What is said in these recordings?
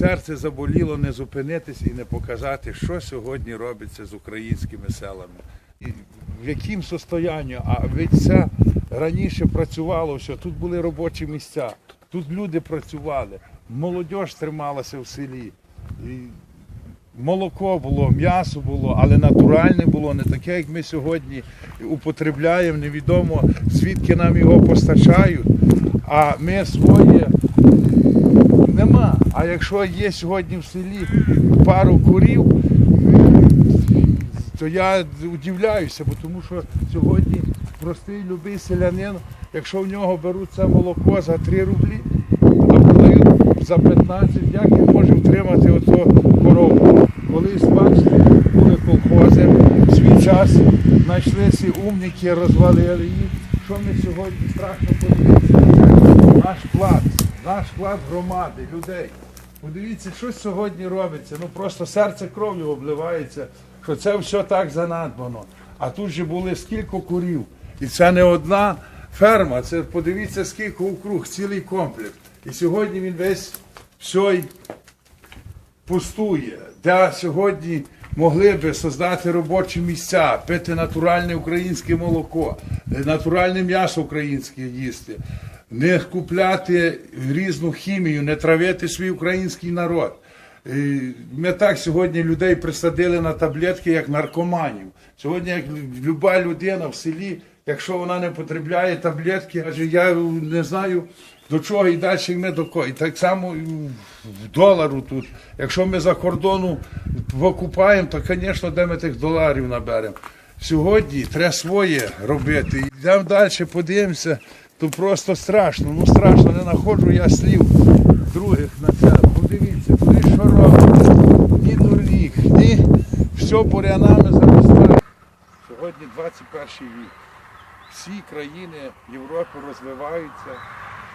серце заболіло не зупинитись і не показати, що сьогодні робиться з українськими селами. І в яким состоянні, а ведь це раніше працювало все, тут були робочі місця, тут люди працювали, молодь трималася в селі. І молоко було, м'ясо було, але натуральне було, не таке, як ми сьогодні употребляємо, невідомо звідки нам його постачають, а ми своє нема. А якщо є сьогодні в селі пару курів, то я удивляюся, бо тому що сьогодні простий любий селянин, якщо в нього беруть це молоко за 3 рублі, а продають за 15, як він може втримати ото корову? Колись, бачите, були колхози, в свій час знайшлися умники, розвалили їх. Що ми сьогодні страшно подивитися? Наш вклад, наш вклад громади, людей. Подивіться, що сьогодні робиться. Ну просто серце кров'ю обливається, що це все так занадбано. А тут же були скільки курів. І це не одна ферма, це подивіться, скільки округ, цілий комплекс. І сьогодні він весь все пустує, де сьогодні могли би создати робочі місця, пити натуральне українське молоко, натуральне м'ясо українське їсти, не купляти різну хімію, не травити свій український народ. Ми так сьогодні людей присадили на таблетки як наркоманів. Сьогодні, як люба людина в селі, якщо вона не потребляє таблетки, каже, я не знаю до чого і далі ми до кого. І так само в долару тут. Якщо ми за кордону викупаємо, то, звісно, де ми тих доларів наберемо. Сьогодні треба своє робити. Йдемо далі, подивимося, то просто страшно. Ну страшно, не знаходжу я слів других на це. Подивіться, куди що робиться. Ні доріг, ні все бурянами заростає. Сьогодні 21 вік. Всі країни Європи розвиваються,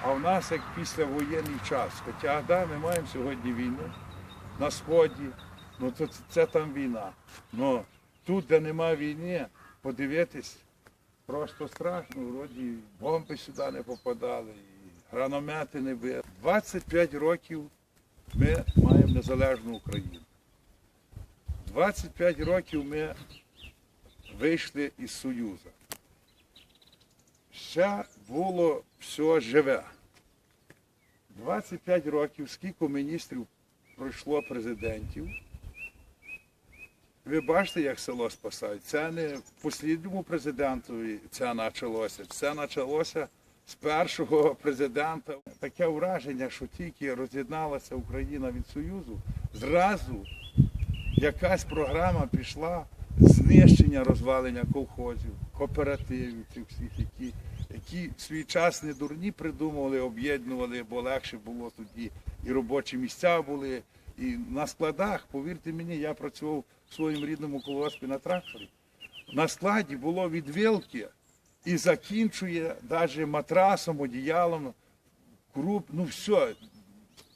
а в нас як післявоєнний час. Хоча да, ми маємо сьогодні війну на сході, ну то це, це там війна. Ну тут, де немає війни, подивитись, просто страшно. Вроді бомби сюди не попадали, і граномети не били. 25 років ми маємо незалежну Україну. 25 років ми вийшли із Союзу. Ще було все живе. 25 років, скільки міністрів пройшло президентів. Ви бачите, як село спасають. Це не послідньому президентові це почалося. Це почалося з першого президента. Таке враження, що тільки роз'єдналася Україна від Союзу, зразу якась програма пішла знищення розвалення колхозів, кооперативів цих всіх, які, які свій час не дурні придумували, об'єднували, бо легше було тоді. І робочі місця були. І на складах, повірте мені, я працював в своєму рідному колгоспі на тракторі. На складі було від вилки і закінчує навіть матрасом, одіялом, круп, ну все.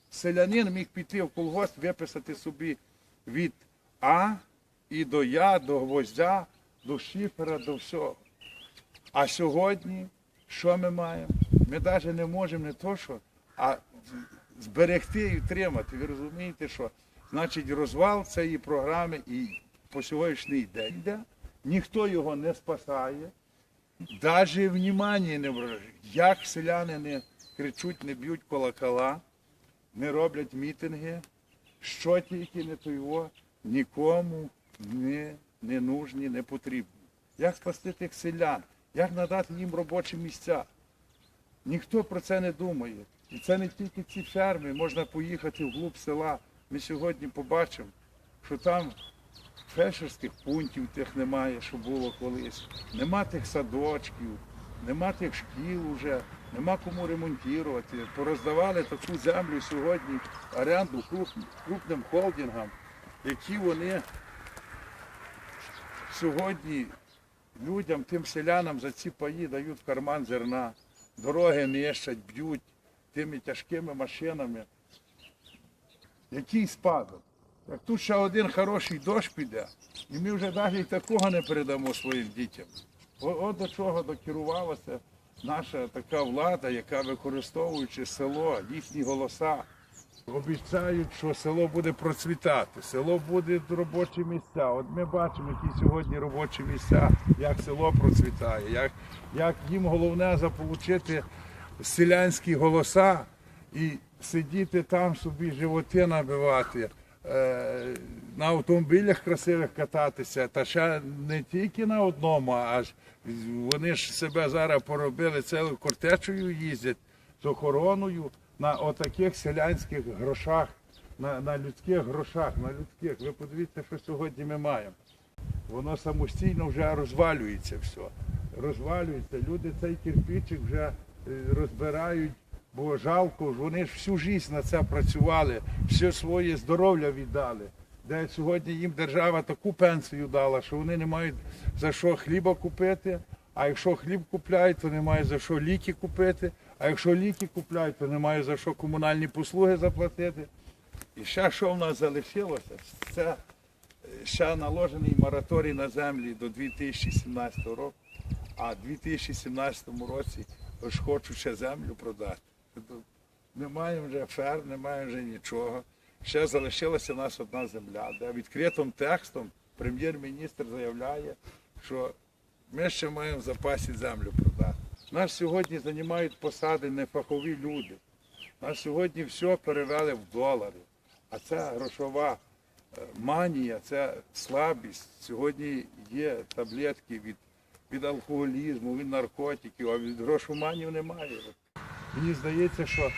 Селянин міг піти в колгосп, виписати собі від А і до Я, до гвоздя, до шифера, до всього. А сьогодні що ми маємо? Ми навіть не можемо не то, що, а зберегти і втримати. Ви розумієте, що значить розвал цієї програми і по сьогоднішній день йде, ніхто його не спасає, навіть внимання не вражає. Як селяни не кричуть, не б'ють колокола, не роблять мітинги, що тільки не то його нікому не, не нужні, не потрібні. Як спасти тих селян, як надати їм робочі місця? Ніхто про це не думає. І це не тільки ці ферми, можна поїхати в глуб села. Ми сьогодні побачимо, що там фельдшерських пунктів тих немає, що було колись. Нема тих садочків, нема тих шкіл вже, нема кому ремонтувати. Пороздавали таку землю сьогодні, оренду крупним, холдингам, які вони сьогодні людям, тим селянам за ці паї дають в карман зерна, дороги нищать, б'ють тими тяжкими машинами. Який спадок? Як тут ще один хороший дощ піде, і ми вже навіть такого не передамо своїм дітям. О- От до чого докерувалася наша така влада, яка використовуючи село, їхні голоса, Обіцяють, що село буде процвітати, село буде робочі місця. От ми бачимо, які сьогодні робочі місця, як село процвітає, як, як їм головне заполучити селянські голоса і сидіти там собі, животи набивати, е, на автомобілях красивих кататися, та ще не тільки на одному, а ж вони ж себе зараз поробили цілою кортечею їздять з охороною на отаких селянських грошах, на, на людських грошах, на людських. Ви подивіться, що сьогодні ми маємо. Воно самостійно вже розвалюється все. Розвалюється. Люди цей кирпичик вже е, розбирають, бо жалко, вони ж всю життя на це працювали, все своє здоров'я віддали. Де сьогодні їм держава таку пенсію дала, що вони не мають за що хліба купити. А якщо хліб купляють, то не мають за що ліки купити. А якщо ліки купляють, то не мають за що комунальні послуги заплатити. І ще що в нас залишилося, це е, ще наложений мораторій на землі до 2017 року, а в 2017 році ж хочуть ще землю продати. Тобто Немає вже фер, немає вже нічого. Ще залишилася нас одна земля, де відкритим текстом прем'єр-міністр заявляє, що ми ще маємо в запасі землю продати. Нас сьогодні займають посади нефахові люди. Нас сьогодні все перевели в долари. А це грошова е, манія, це слабість. Сьогодні є таблетки від, від алкоголізму, від наркотиків, а від грошоманів немає. Мені здається, що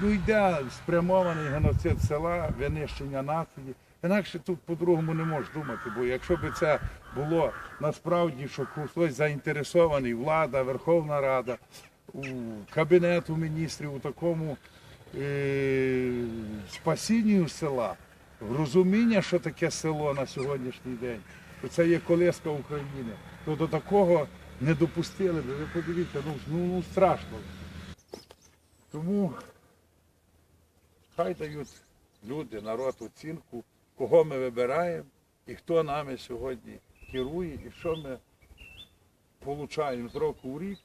ну, йде спрямований геноцид села, винищення нації. Інакше тут по-другому не можеш думати, бо якщо б це було насправді, що хтось заінтересований, влада, Верховна Рада, у Кабінету міністрів у такому е- спасінню села, розуміння, що таке село на сьогоднішній день, то це є колиска України, то до такого не допустили б. Ви подивіться, ну, ну, ну страшно. Тому хай дають люди, народ оцінку, кого ми вибираємо і хто нами сьогодні керує, і що ми отримуємо з року в рік,